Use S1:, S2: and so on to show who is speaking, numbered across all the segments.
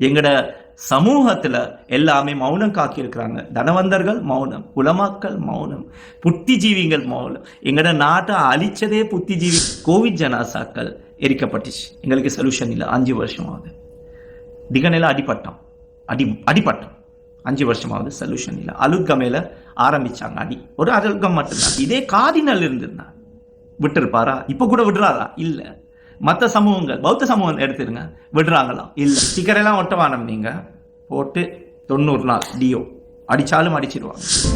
S1: எங்கட சமூகத்துல எல்லாமே மௌனம் காக்கியிருக்கிறாங்க. தனவந்தர்கள் மௌனம் உலமாக்கள் மௌனம் புத்திஜீவிகள் மௌனம். எங்கட நாட்டை அழிச்சதே புத்திஜீவி கோவிட் ஜனாசாக்கள் எரிக்கப்பட்டுச்சு. எங்களுக்கு சொல்யூஷன் இல்லை. அஞ்சு வருஷமாவது. திகனையில் அடிப்பட்டோம் அடி அடிப்பட்டோம் அஞ்சு வருஷமாவது சொல்யூஷன் இல்லை. அலுத்கமையில் ஆரம்பிச்சாங்க அடி. ஒரு அலுத்கம் மட்டும்தான். இதே காதினல் இருந்திருந்தான் விட்டுருப்பாரா? இப்போ கூட விடுறாரா? இல்லை. மற்ற சமூகங்கள் பௌத்த சமூகம் எடுத்துருங்க. விடுறாங்களாம் இல்லை. ஸ்டிக்கர் எல்லாம் ஒட்டவானம் நீங்க. போட்டு தொண்ணூறு நாள் டியோ அடிச்சாலும் அடிச்சிருவாங்க.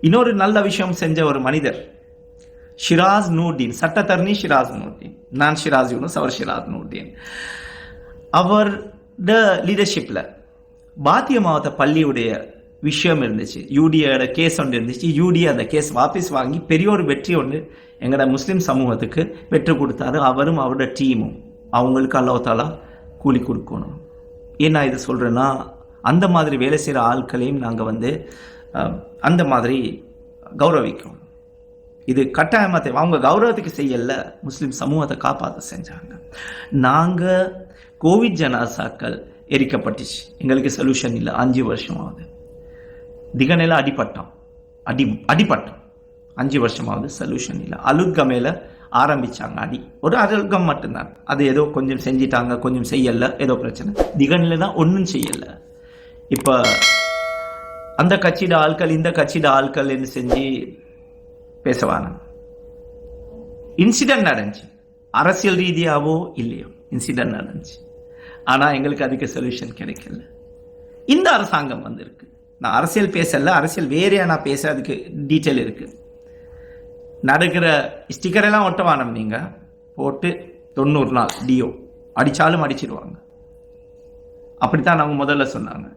S1: இன்னொரு நல்ல விஷயம் செஞ்ச ஒரு மனிதர் ஷிராஸ் நூர்தீன். சட்டத்தரணி ஷிராஸ் நூர்தீன். நான் ஷிராஸ் யூனஸ் அவர் ஷிராஸ் நூர்தீன். த லீடர்ஷிப்பில் பாத்திய மாவட்ட பள்ளியுடைய விஷயம் இருந்துச்சு யூடியோட கேஸ் ஒன்று இருந்துச்சு. யூடி அந்த கேஸ் வாபஸ் வாங்கி பெரிய ஒரு வெற்றி ஒன்று எங்களோட முஸ்லீம் சமூகத்துக்கு வெற்றி கொடுத்தாரு. அவரும் அவரோட டீமும். அவங்களுக்கு அல்லாஹாலா கூலி கொடுக்கணும். ஏன் நான் இது சொல்கிறேன்னா அந்த மாதிரி வேலை செய்கிற ஆட்களையும் நாங்கள் வந்து அந்த மாதிரி கௌரவிக்கிறோம் இது கட்டாயமாக அவங்க கௌரவத்துக்கு செய்யல முஸ்லீம் சமூகத்தை காப்பாற்ற செஞ்சாங்க. நாங்கள் கோவிட் ஜனாசாக்கள் எரிக்கப்பட்டுச்சு. எங்களுக்கு சொல்யூஷன் இல்லை. அஞ்சு வருஷம் ஆகுது திகநில அடிபட்டான் அடி அடிபட்டான் அஞ்சு வருஷமாவது சொல்யூஷன் இல்லை. அலுத்கமையில் ஆரம்பிச்சாங்க அடி. ஒரு அலுத்கம் மட்டும்தான். அது ஏதோ கொஞ்சம் செஞ்சிட்டாங்க கொஞ்சம் செய்யலை ஏதோ பிரச்சனை. திகனில் தான் ஒன்றும் செய்யலை. இப்போ அந்த கட்சியோட ஆட்கள் இந்த கட்சியிட ஆட்கள் என்று செஞ்சு பேசவான இன்சிடென்ட் நடந்துச்சு. அரசியல் ரீதியாவோ இல்லையோ இன்சிடென்ட் நடந்துச்சு. ஆனால் எங்களுக்கு அதுக்கு சொல்யூஷன் கிடைக்கல. இந்த அரசாங்கம் வந்திருக்கு. நான் அரசியல் பேசல அரசியல் வேறையா நான் பேச அதுக்கு டீட்டெயில் இருக்கு. நடக்கிற ஸ்டிக்கர் எல்லாம் ஒட்டவானம் நீங்க. போட்டு தொண்ணூறு நாள் டியோ அடிச்சாலும் அடிச்சிருவாங்க. அப்படித்தான் அவங்க முதல்ல சொன்னாங்க.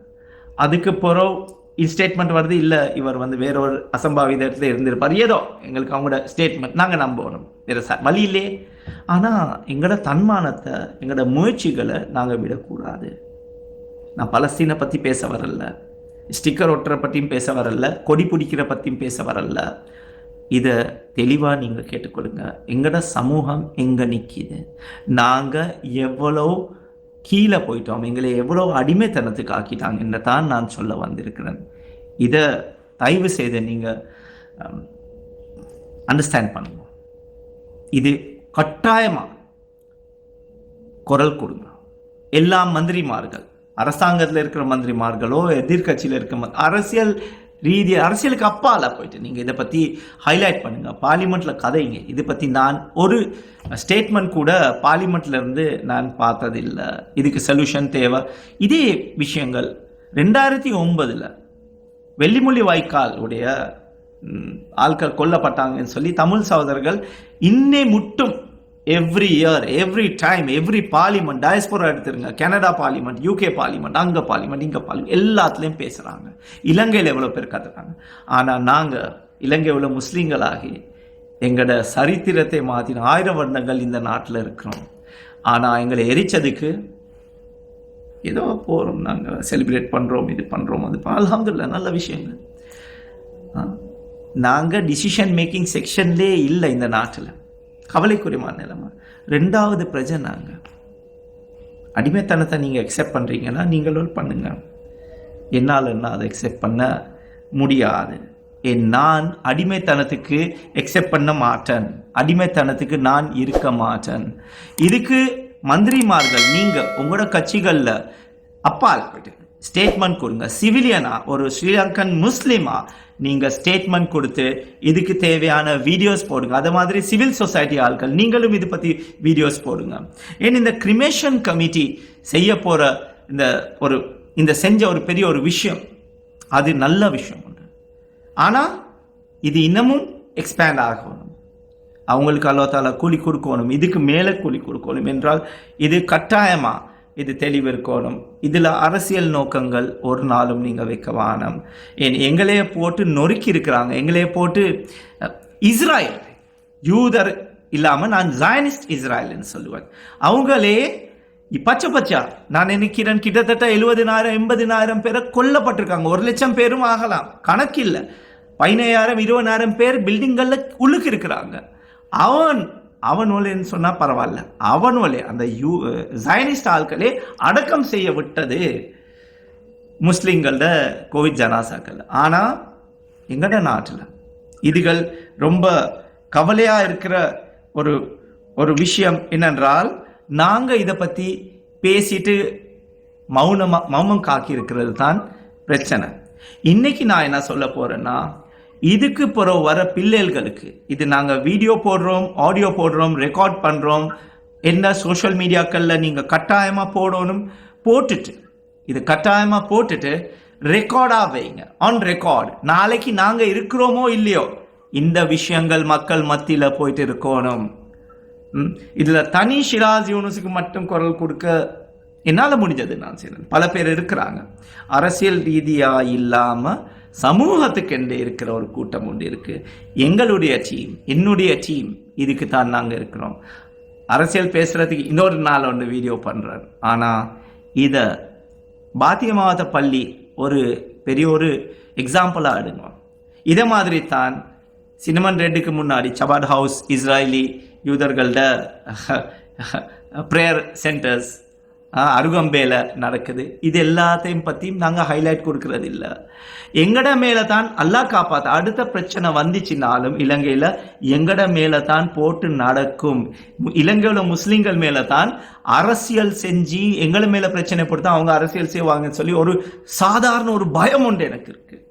S1: அதுக்கு பிறகு ஸ்டேட்மெண்ட் வருது இல்லை இவர் வந்து வேற ஒரு அசம்பாவிதத்தில் இருந்திருப்பார். ஏதோ எங்களுக்கு அவங்களோட ஸ்டேட்மெண்ட் நாங்கள் நம்பணும் வேற ச வழி இல்லையே. ஆனால் எங்களோட தன்மானத்தை எங்களோட முயற்சிகளை நாங்கள் விடக்கூடாது. நான் பலஸ்தீனை பற்றி பேச வரல. ஸ்டிக்கர் ஒட்டுற பற்றியும் பேச வரல கொடி பிடிக்கிற பற்றியும் பேச வரல. இதை தெளிவாக நீங்கள் கேட்டுக்கொள்ளுங்க. எங்களோட சமூகம் எங்கே நிற்கிது நாங்கள் எவ்வளோ கீழே போயிட்டோம் எங்களை எவ்வளோ அடிமைத்தனத்துக்கு ஆக்கிட்டாங்கன்னு தான் நான் சொல்ல வந்திருக்கிறேன். இதை தயவு செய்து நீங்கள் அண்டர்ஸ்டாண்ட் பண்ணுங்க. இது கட்டாயமாக குரல் கொடுங்க. எல்லா மந்திரிமார்கள் அரசாங்கத்தில் இருக்கிற மந்திரிமார்களோ எதிர்க்கட்சியில் இருக்கிற அரசியல் ரீதி அரசியலுக்கு அப்பால போயிட்டு நீங்கள் இதை பற்றி ஹைலைட் பண்ணுங்கள் பார்லிமெண்ட்டில் கதைங்க. இதை பற்றி நான் ஒரு ஸ்டேட்மெண்ட் கூட பார்லிமெண்ட்லேருந்து நான் பார்த்ததில்லை. இதுக்கு சொல்யூஷன் தேவை. இதே விஷயங்கள் ரெண்டாயிரத்தி ஒன்பதில் வெள்ளிமொழி வாய்க்கால் உடைய ஆட்கள் கொல்லப்பட்டாங்கன்னு சொல்லி தமிழ் சகோதரர்கள் இன்னே முட்டும் every year every time every parliament diaspora எடுத்துருங்க. கனடா பார்லிமெண்ட் யூகே பார்லிமெண்ட் அங்கே பார்லிமெண்ட் இங்கே பார்லிமெண்ட் எல்லாத்துலேயும் பேசுகிறாங்க இலங்கையில் எவ்வளோ பேர் கற்றுறாங்க ஆனால் நாங்கள் இலங்கையில் உள்ள முஸ்லீம்களாகி எங்களோட சரித்திரத்தை மாற்றின ஆயிரம் வருடங்கள் இந்த நாட்டில் இருக்கிறோம். ஆனால் எங்களை எரிச்சதுக்கு ஏதோ போகிறோம் நாங்கள் செலிப்ரேட் பண்ணுறோம் இது பண்ணுறோம் அது அல்ஹம்துலில்லாஹ் நல்ல விஷயங்கள். நாங்கள் டிசிஷன் மேக்கிங் செக்ஷன்லே இல்லை இந்த நாட்டில். கவலைக்குரியமான நிலைமை ரெண்டாவது பிரஜை நாங்கள் அடிமைத்தனத்தை நீங்கள் அக்செப்ட் பண்ணுறீங்கன்னா நீங்களும் பண்ணுங்க. என்னால் என்ன அதை அக்செப்ட் பண்ண முடியாது. என் நான் அடிமைத்தனத்துக்கு அக்செப்ட் பண்ண மாட்டேன். அடிமைத்தனத்துக்கு நான் இருக்க மாட்டேன். இதுக்கு மந்திரிமார்கள் நீங்கள் உங்களோட கட்சிகளில் அப்பால் போயிட்டு ஸ்டேட்மெண்ட் கொடுங்க. சிவிலியனா ஒரு ஸ்ரீலங்கன் முஸ்லீமா நீங்க ஸ்டேட்மெண்ட் கொடுத்து இதுக்கு தேவையான வீடியோஸ் போடுங்க. அதே மாதிரி சிவில் சொசைட்டி ஆட்கள் நீங்களும் இது பத்தி வீடியோஸ் போடுங்க. ஏன் இந்த கிரிமேஷன் கமிட்டி செய்ய போற இந்த ஒரு இந்த செஞ்ச ஒரு பெரிய ஒரு விஷயம் அது நல்ல விஷயம் ஒன்று ஆனா இது இன்னமும் எக்ஸ்பேண்ட் ஆகணும். அவங்களுக்கு அல்லா தாலா கூலி கொடுக்கணும் இதுக்கு மேலே கூலி கொடுக்கணும் என்றால் இது கட்டாயமா இது தெளிவு இருக்கணும் இதில் அரசியல் நோக்கங்கள் ஒரு நாளும் நீங்கள் வைக்க வானம். ஏன் எங்களையே போட்டு நொறுக்கி இருக்கிறாங்க. எங்களையே போட்டு இஸ்ராயல் யூதர் இல்லாமல் நான் ஜாயனிஸ்ட் இஸ்ராயல்னு சொல்லுவேன். அவங்களே பச்சை பச்சா. நான் நினைக்கிறேன் கிட்டத்தட்ட எழுபதினாயிரம் எண்பதினாயிரம் பேரை கொல்லப்பட்டிருக்காங்க. ஒரு லட்சம் பேரும் ஆகலாம். கணக்கில்லை. பதினையாயிரம் இருபதாயிரம் பேர் பில்டிங்களில் உள்ளுக்கு இருக்கிறாங்க அவன் அவனோலேன்னு சொன்னால் பரவாயில்ல. அவனோலே அந்த யூ ஜயனிஸ்ட் ஆட்களே அடக்கம் செய்ய விட்டது முஸ்லீம்களோட கோவிட் ஜனாசாக்கள். ஆனால் எங்கட நாட்டில் இதுகள் ரொம்ப கவலையாக இருக்கிற ஒரு ஒரு விஷயம் என்னென்றால் நாங்கள் இதை பற்றி பேசிட்டு மௌனமாக மௌனம் காக்கி இருக்கிறது தான் பிரச்சனை. இன்னைக்கு நான் என்ன சொல்ல போகிறேன்னா இதுக்கு பிறகு வர பிள்ளைகளுக்கு இது நாங்கள் வீடியோ போடுறோம் ஆடியோ போடுறோம் ரெக்கார்ட் பண்ணுறோம் என்ன சோஷியல் மீடியாக்களில் நீங்கள் கட்டாயமாக போடணும் போட்டுட்டு இது கட்டாயமாக போட்டுட்டு ரெக்கார்டாக வைங்க ஆன் ரெக்கார்ட் நாளைக்கு நாங்கள் இருக்கிறோமோ இல்லையோ இந்த விஷயங்கள் மக்கள் மத்தியில் போயிட்டு இருக்கணும். ம், தனி ஷிராஜ் யூனுஸுக்கு மட்டும் குரல் கொடுக்க என்னால் முடிஞ்சது நான் செய்கிறேன் பல பேர் இருக்கிறாங்க. அரசியல் ரீதியாக இல்லாமல் சமூகத்துக்கென்று இருக்கிற ஒரு கூட்டம் ஒன்று இருக்கு. எங்களுடைய டீம் என்னுடைய டீம் இதுக்கு தான் நாங்கள் இருக்கிறோம். அரசியல் பேசுறதுக்கு இன்னொரு நாள் ஒன்று வீடியோ பண்ணுறார் ஆனால் இதை பாத்திய மாவட்ட பள்ளி ஒரு பெரிய ஒரு எக்ஸாம்பிளாக எடுங்க. இதே மாதிரி தான் சினிமன் ரெட்டுக்கு முன்னாடி சபாட் ஹவுஸ் இஸ்ராயலி யூதர்கள்ட ப்ரேயர் சென்டர்ஸ் அருகம்பேல நடக்குது. இது எல்லாத்தையும் பற்றியும் நாங்கள் ஹைலைட் கொடுக்கறது இல்லை எங்கட மேலே தான் அல்லாஹ் காப்பாத்த அடுத்த பிரச்சனை வந்துச்சுனாலும் இலங்கையில் எங்கட மேலே தான் போட்டு நடக்கும். இலங்கையில் முஸ்லீம்கள் மேலே தான் அரசியல் செஞ்சு எங்களை மேலே பிரச்சனை கொடுத்தா அவங்க அரசியல் செய்வாங்கன்னு சொல்லி ஒரு சாதாரண ஒரு பயம் உண்டு எனக்கு இருக்குது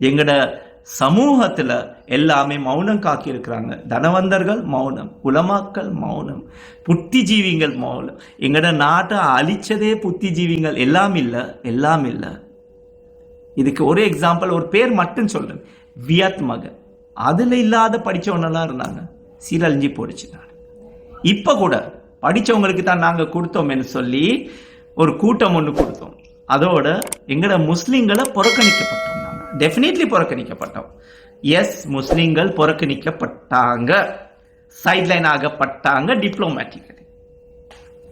S1: எங்கட சமூகத்தில் எல்லாமே மௌனம் காக்கி இருக்கிறாங்க தனவந்தர்கள் மௌனம் உலமாக்கள் மௌனம் புத்திஜீவிகள் மௌனம். எங்களோட நாட்டை அழிச்சதே புத்திஜீவிகள். எல்லாம் இல்லை எல்லாம் இல்லை. இதுக்கு ஒரு எக்ஸாம்பிள் ஒரு பேர் மட்டும் சொல்கிறேன் வியத் மகன். அதில் இல்லாத படித்தவனெல்லாம் இருந்தாங்க. சீரழிஞ்சி போடுச்சு நான் இப்போ கூட படித்தவங்களுக்கு தான் நாங்கள் கொடுத்தோம்னு சொல்லி ஒரு கூட்டம் ஒன்று கொடுத்தோம். அதோட எங்களோட முஸ்லீம்களை புறக்கணிக்கப்பட்டோம் டெஃபினெட்லி புறக்கணிக்கப்பட்டோம். எஸ் முஸ்லீம்கள் புறக்கணிக்கப்பட்டாங்க. சைட்லைன் ஆகப்பட்டாங்க டிப்ளோமேட்டிக்கலி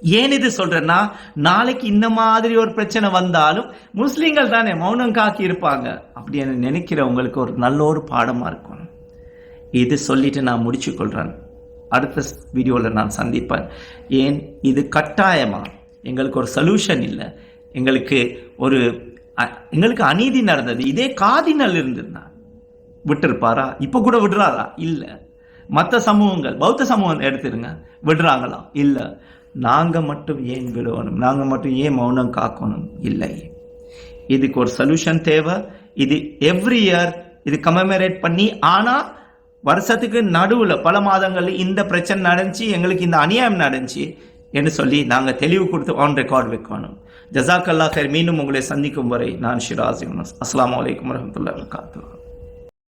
S1: ஏன் இது சொல்றேன்னா நாளைக்கு இந்த மாதிரி ஒரு பிரச்சனை வந்தாலும் முஸ்லீம்கள் தானே மௌனம் காக்கி இருப்பாங்க. அப்படின்னு நினைக்கிறவங்களுக்கு ஒரு நல்ல ஒரு பாடமாக இருக்கும். இது சொல்லிட்டு நான் முடிச்சு கொள்கிறேன் அடுத்த வீடியோவில் நான் சந்திப்பேன். ஏன்? இது கட்டாயமாக எங்களுக்கு ஒரு சொல்யூஷன் இல்லை. எங்களுக்கு ஒரு எங்களுக்கு அநீதி நடந்தது. இதே காதினல் இருந்திருந்தா. விட்டுருப்பாரா? இப்போ கூட விடுறாரா? இல்லை. மற்ற சமூகங்கள் பௌத்த சமூகம் எடுத்துருங்க. விடுறாங்களா இல்லை. நாங்கள் மட்டும் ஏன் விடணும் நாங்கள் மட்டும் ஏன் மௌனம் காக்கணும்? இல்லை. இதுக்கு ஒரு சொல்யூஷன் தேவை. இது எவ்ரி இயர் இது கமெமரேட் பண்ணி ஆனால் வருஷத்துக்கு நடுவில் பல மாதங்கள் இந்த பிரச்சனை நடந்துச்சு எங்களுக்கு இந்த அநியாயம் நடந்துச்சு என்று சொல்லி நாங்கள் தெளிவு கொடுத்து ஆன் ரெக்கார்டு வைக்கணும். ஜசாக்கல்லா கர் மீண்டும் உங்களை சந்திக்கும் வரை நான் ஷிராஸ் யூனஸ். அஸ்ஸலாமு அலைக்கும் வரஹ்மத்துல்லாஹி வபரகாத்துஹு.